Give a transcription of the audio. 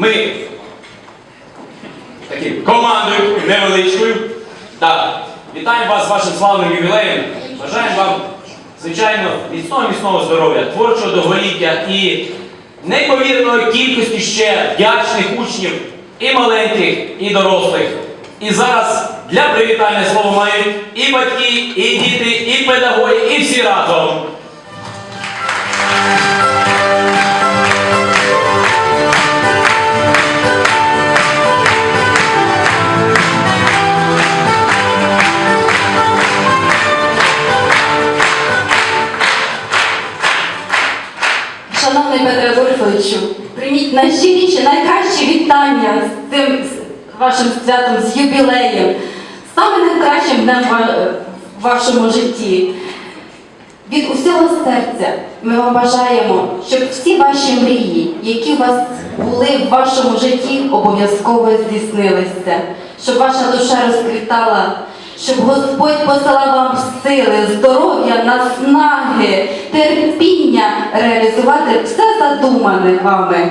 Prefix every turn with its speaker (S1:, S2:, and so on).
S1: Ми таким командою невеличкою. Так, вітаємо вас з вашим славним ювілеєм. Бажаємо вам, звичайно, міцного міцного здоров'я, творчого довголіття і неймовірної кількості ще вдячних учнів і маленьких, і дорослих. І зараз для привітання слово мають і батьки, і діти, і педагоги, і всі разом.
S2: Прийміть найщиріші, найкращі вітання з тим з вашим святом, з юбілеєм, з самим найкращим днем в вашому житті. Від усього серця ми вам бажаємо, щоб всі ваші мрії, які у вас були в вашому житті, обов'язково здійснилися, щоб ваша душа розквітала, щоб Господь посилав вам сили, здоров'я, наснаги, терпіння реалізувати все задумане вами.